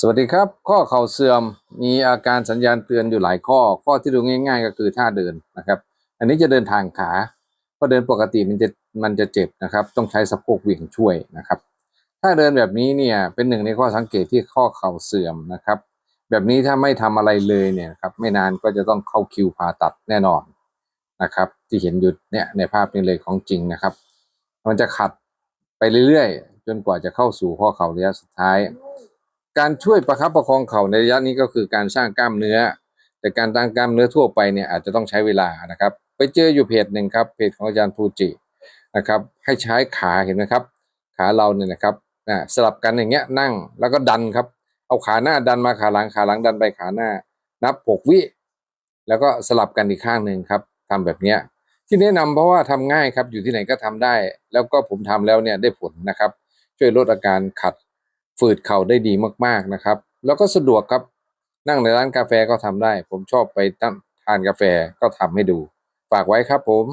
สวัสดีครับ ข้อเข่าเสื่อมมีอาการสัญญาณเตือนอยู่หลายข้อ ข้อที่ดูง่าย ๆ ก็คือท่าเดินนะครับ อันนี้จะเดินทางขาพราะเดินปกติมันจะมันจะเจ็บนะครับ ต้องใช้สะโพกเหวี่ยงช่วยนะครับ ถ้าเดินแบบนี้เนี่ยเป็นหนึ่งในข้อสังเกตที่ข้อเข่าเสื่อมนะครับ แบบนี้ถ้าไม่ทำอะไรเลยเนี่ยครับไม่นานก็จะต้องเข้าคิวผ่าตัดแน่นอนนะครับ ที่เห็นอยู่เนี่ยในภาพนี้เลยของจริงนะครับ มันจะขัดไปเรื่อยๆจนกว่าจะเข้าสู่ข้อเข่าระยะสุดท้าย การช่วยประคับประคองเข่าในระยะนี้ก็คือการสร้างกล้ามเนื้อ แต่การตั้งกล้ามเนื้อทั่วไปเนี่ยอาจจะต้องใช้เวลานะครับ ไปเจออยู่เพจหนึ่งครับเพจของอาจารย์ฟูจินะครับ ให้ใช้ขาเห็นไหมครับ ขาเราเนี่ยนะครับสลับกันอย่างเงี้ยนั่งแล้วก็ดันครับ เอาขาหน้าดันมาขาหลังขาหลังดันไปขาหน้า นับหกวิแล้วก็สลับกันอีกข้างหนึ่งครับทำแบบเนี้ยที่แนะนำเพราะว่าทำง่ายครับอยู่ที่ไหนก็ทำได้ แล้วก็ผมทำแล้วเนี่ยได้ผลนะครับ ช่วยลดอาการขัด ฝืดเข่าได้ดีมากๆนะครับ แล้วก็สะดวกครับนั่งในร้านกาแฟก็ทำได้ ผมชอบไปทานกาแฟก็ทำให้ดู ฝากไว้ครับผม